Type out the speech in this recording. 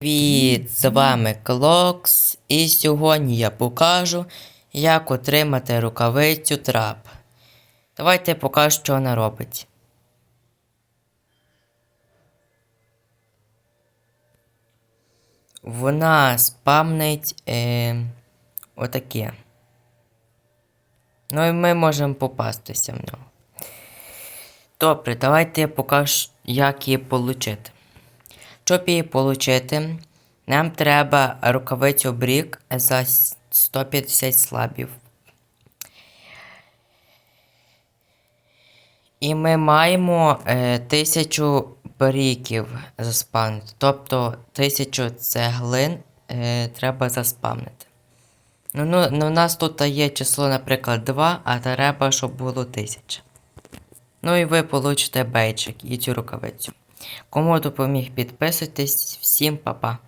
Привіт, з вами Клокс, і сьогодні я покажу, як отримати рукавицю трап. Давайте покажу, що вона робить. Вона спамнить е, отаке. Ну і ми можемо попастися в нього. Добре, давайте я покажу, як її отримати. Щоб її отримати, нам треба рукавицю брік за 150 слабів. І ми маємо е, 1000 бріків заспавнити. Тобто 1000 цеглин е, треба заспавнити. Ну, ну, ну, у нас тут є число, наприклад, 2, а треба, щоб було 1000. Ну і ви получите бейджик і цю рукавицю. Кому допоміг підписуйтесь, всім па-па.